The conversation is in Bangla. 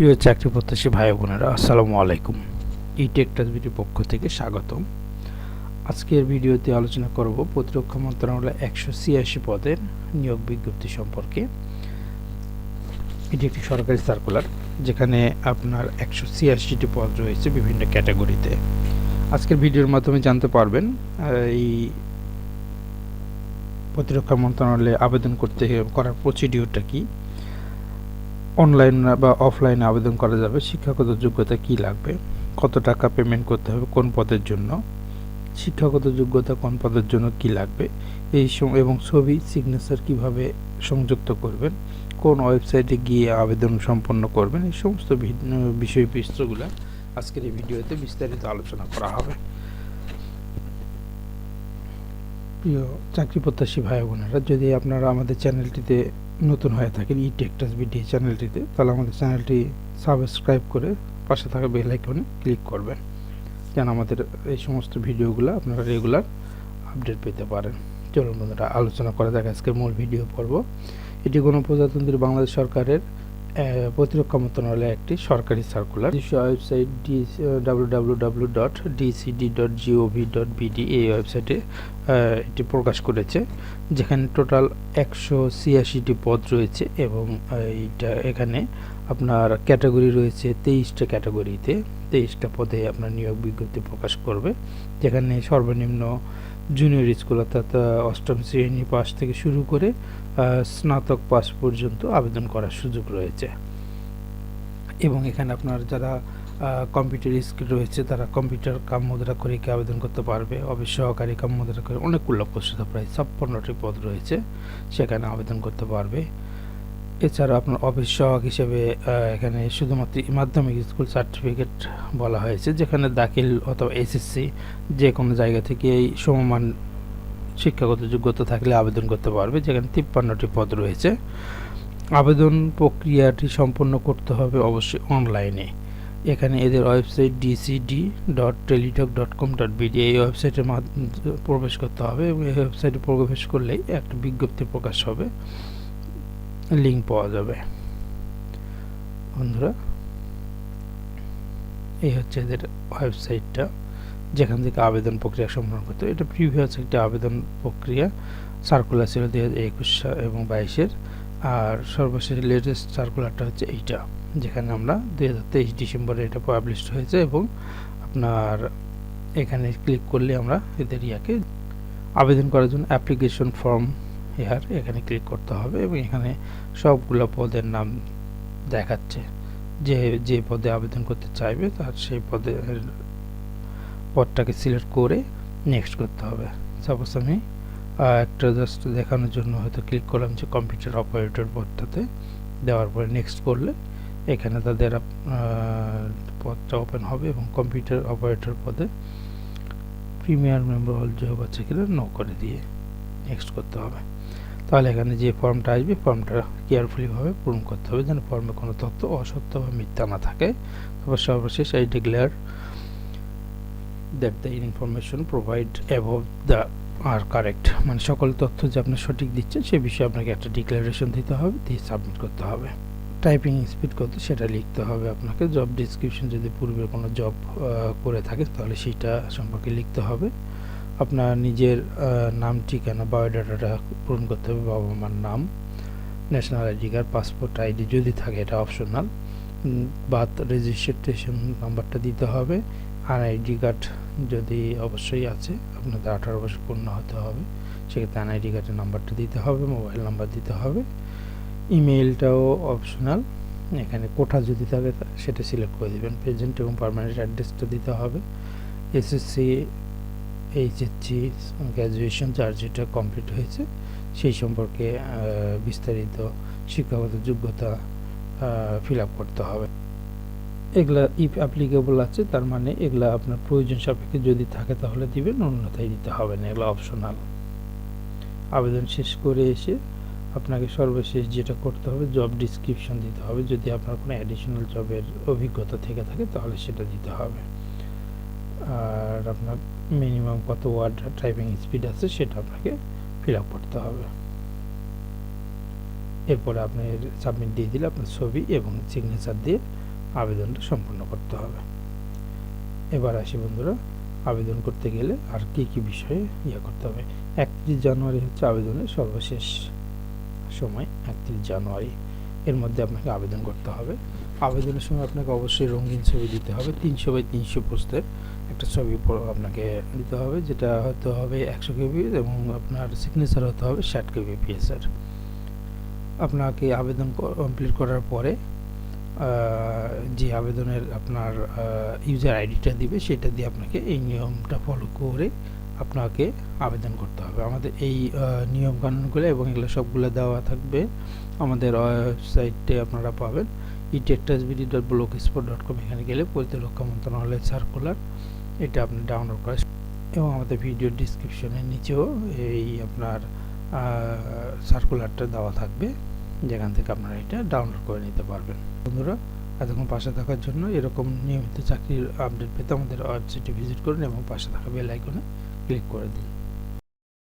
প্রিয় চাকরি প্রত্যাশী ভাই বোনেরা, আসসালামু আলাইকুম। ই টেকটাসবিটির পক্ষ থেকে স্বাগতম। আজকের ভিডিওতে আলোচনা করব প্রতিরক্ষা মন্ত্রণালয় একশো ছিয়াশি পদের নিয়োগ বিজ্ঞপ্তি সম্পর্কে। এটি একটি সরকারি সার্কুলার যেখানে আপনার একশো ছিয়াশিটি পদ রয়েছে বিভিন্ন ক্যাটাগরিতে। আজকের ভিডিওর মাধ্যমে জানতে পারবেন এই প্রতিরক্ষা মন্ত্রণালয়ে আবেদন করতে করার প্রসিডিউরটা কী। অনলাইন বা অফলাইনে আবেদন করা যাবে। শিক্ষাগত যোগ্যতা কি লাগবে? কত টাকা পেমেন্ট করতে হবে কোন পদের জন্য? শিক্ষাগত যোগ্যতা কোন পদের জন্য কি লাগবে? এই এবং ছবি সিগনেচার কীভাবে সংযুক্ত করবেন? কোন ওয়েবসাইটে গিয়ে আবেদন সম্পন্ন করবেন? এই সমস্ত বিষয়বস্তুগুলো আজকের এই ভিডিওতে বিস্তারিত আলোচনা করা হবে। প্রিয় চাকরি প্রত্যাশী ভাই বোনেরা, যদি আপনারা আমাদের চ্যানেলটিতে নতুন হয়ে থাকেন ই টেকটাস বিডি চ্যানেলটিতে তাহলে আমাদের চ্যানেলটি সাবস্ক্রাইব করে পাশে থাকা বেল আইকনে ক্লিক করবেন। যেন আমাদের এই সমস্ত ভিডিওগুলো আপনারা রেগুলার আপডেট পেতে পারেন। চলুন বন্ধুরা, আলোচনা করা যাক আজকের মূল ভিডিও পর্ব। এটি গণপ্রজাতন্ত্রী বাংলাদেশ সরকারের প্রতিরক্ষা মন্ত্রণালয়ের একটি সরকারি circular website D W W W dot dot G O V dot এই ওয়েবসাইটে এটি প্রকাশ করেছে, যেখানে টোটাল একশো ছিয়াশিটি পদ রয়েছে এবং এইটা এখানে আপনার ক্যাটাগরি রয়েছে তেইশটা ক্যাটাগরিতে তেইশটা পদে আপনার নিয়োগ বিজ্ঞপ্তি প্রকাশ করবে, যেখানে সর্বনিম্ন জুনিয়র স্কুল অর্থাৎ অষ্টম শ্রেণি পাস থেকে শুরু করে স্নাতক পাস পর্যন্ত আবেদন করার সুযোগ রয়েছে। এবং এখানে আপনার যারা কম্পিউটার স্কিল রয়েছে, তারা কম্পিউটার কাম মুদ্রা করে কি আবেদন করতে পারবে? অফিস সহকারী কাম মুদ্রা করে অনেকগুলো পোস্ট প্রায় ছাপ্পান্নটি পদ রয়েছে, সেখানে আবেদন করতে পারবে। এছাড়া আপনার অফিস সহায়ক হিসেবে এখানে শুধুমাত্র মাধ্যমিক স্কুল সার্টিফিকেট বলা হয়েছে, যেখানে দাখিল অথবা এসএসসি যে কোনো জায়গা থেকে এই সমমান শিক্ষাগত যোগ্যতা থাকলে আবেদন করতে পারবে, যেখানে তিপ্পান্নটি পদ রয়েছে। আবেদন প্রক্রিয়াটি সম্পন্ন করতে হবে অবশ্যই অনলাইনে। এখানে এদের website DCD dot Teletalk dot com dot BD এই ওয়েবসাইটের মাধ্যমে প্রবেশ করতে হবে এবং এই ওয়েবসাইটে প্রবেশ করলেই একটা বিজ্ঞপ্তি প্রকাশ হবে। লিঙ্ক পাওয়া যাবে। বন্ধুরা, এই হচ্ছে এদের ওয়েবসাইটটা। যেখান থেকে আবেদন প্রক্রিয়া সম্পন্ন করতে। এটা প্রিভিয়াস একটি আবেদন প্রক্রিয়া সার্কুলার ছিল দুই হাজার একুশ এবং বাইশের আর সর্বশেষ লেটেস্ট সার্কুলারটা হচ্ছে এইটা, যেখানে আমরা দুই হাজার তেইশ ডিসেম্বরে এটা পাবলিশ হয়েছে এবং আপনার এখানে ক্লিক করলে আমরা এদের ইয়াকে আবেদন করার জন্য অ্যাপ্লিকেশন ফর্ম হেয়ার এখানে ক্লিক করতে হবে এবং এখানে সবগুলো পদের নাম দেখাচ্ছে যে যে পদে আবেদন করতে চাইবে, তার সেই পদে পদটাকে সিলেক্ট করে নেক্সট করতে হবে। সাপোজ আমি একটা জাস্ট দেখানোর জন্য হয়তো ক্লিক করলাম যে কম্পিউটার অপারেটর পদটাতে। দেওয়ার পরে নেক্সট করলে, এখানে তাদের পদটা ওপেন হবে এবং কম্পিউটার অপারেটর পদে প্রিমিয়ার মেম্বার হল জব আছে কিনা নো করে দিয়ে নেক্সট করতে হবে। তাহলে এখানে যে ফর্মটা আসবে ফর্মটা কেয়ারফুলিভাবে পূরণ করতে হবে যেন ফর্মে কোনো তথ্য অসত্য বা মিথ্যা না থাকে। তারপর সর্বশেষ I declare that the information provide above the are correct মানে সকল তথ্য যে আপনি সঠিক দিচ্ছেন, সে বিষয়ে আপনাকে একটা ডিক্লারেশন দিতে হবে, দিয়ে সাবমিট করতে হবে। টাইপিং স্পিড কত, সেটা লিখতে হবে আপনাকে। জব ডিসক্রিপশন যদি পূর্বে কোনো জব করে থাকে, তাহলে সেটা সম্পর্কে লিখতে হবে। আপনার নিজের নাম, ঠিকানা বায়োডাটাটা পূরণ করতে হবে, বাবা মার নাম national ID card passport ID যদি থাকে, এটা অপশনাল বার্থ রেজিস্ট্রেশন নাম্বারটা দিতে হবে। আর আইডি কার্ড যদি অবশ্যই আছে, আপনাদের আঠারো বছর পূর্ণ হতে হবে, সেক্ষেত্রে আইডি কার্ডের নাম্বারটা দিতে হবে মোবাইল নাম্বার দিতে হবে। ইমেলটাও অপশনাল এখানে কোঠা যদি থাকে, সেটা সিলেক্ট করে দেবেন প্রেজেন্ট এবং পার্মানেন্ট অ্যাড্রেসটা দিতে হবে। এসএসসি এইচএসসি গ্র্যাজুয়েশন যার যেটা কমপ্লিট হয়েছে, সেই সম্পর্কে বিস্তারিত শিক্ষাগত যোগ্যতা ফিল আপ করতে হবে। এগুলা ইফ অ্যাপ্লিকেবল আছে, তার মানে এগুলা আপনার প্রয়োজন সাপেক্ষে যদি থাকে তাহলে দিবেন, অন্যথায় দিতে হবে না, এগুলো অপশনাল আবেদন শেষ করে এসে আপনাকে সর্বশেষ যেটা করতে হবে জব ডিসক্রিপশন দিতে হবে। যদি আপনার কোনো অ্যাডিশনাল জবের অভিজ্ঞতা থেকে থাকে, তাহলে সেটা দিতে হবে। আর আপনার মিনিমাম কত ওয়ার্ড টাইপিং স্পিড আছে, সেটা আপনাকে ফিল আপ করতে হবে। এরপরে আপনি সাবমিট দিয়ে দিলে আপনার ছবি এবং সিগনেচার দিয়ে আবেদনটা সম্পন্ন করতে হবে। এবার আসি বন্ধুরা, আবেদন করতে গেলে আর কি কি বিষয়ে ইয়ে করতে হবে? একত্রিশ জানুয়ারি হচ্ছে আবেদনের সর্বশেষ সময়, একত্রিশ জানুয়ারি। এর মধ্যে আপনাকে আবেদন করতে হবে। আবেদনের সময় আপনাকে অবশ্যই রঙিন ছবি দিতে হবে, তিনশো বাই তিনশো পোস্টের একটা ছবি আপনাকে দিতে হবে, যেটা হতে হবে একশো কেবি এবং আপনার সিগনেচার হতে হবে ষাট কেবি পিএসের আপনাকে আবেদন কমপ্লিট করার পরে যে আবেদনের আপনার ইউজার আইডিটা দিবে, সেটা দিয়ে আপনাকে এই নিয়মটা ফলো করে আপনাকে আবেদন করতে হবে। আমাদের এই নিয়ম কানুনগুলো এবং এগুলো সবগুলো দেওয়া থাকবে আমাদের ওয়েবসাইটে আপনারা পাবেন। ইটেকটাসবিডি dot blogspot dot com এখানে গেলে প্রতিরক্ষা মন্ত্রণালয়ের সার্কুলার এটা আপনি ডাউনলোড করে এবং আমাদের ভিডিও ডিসক্রিপশনের নিচেও এই আপনার সার্কুলারটা দেওয়া থাকবে। যেখান থেকে আপনারা এটা ডাউনলোড করে নিতে পারবেন। বন্ধুরা, এতক্ষণ পাশে থাকার জন্য এরকম নিয়মিত চাকরির আপডেট পেতে আমাদের ওয়েবসাইটে ভিজিট করুন এবং পাশে থাকা বেল আইকনে ক্লিক করে দিন।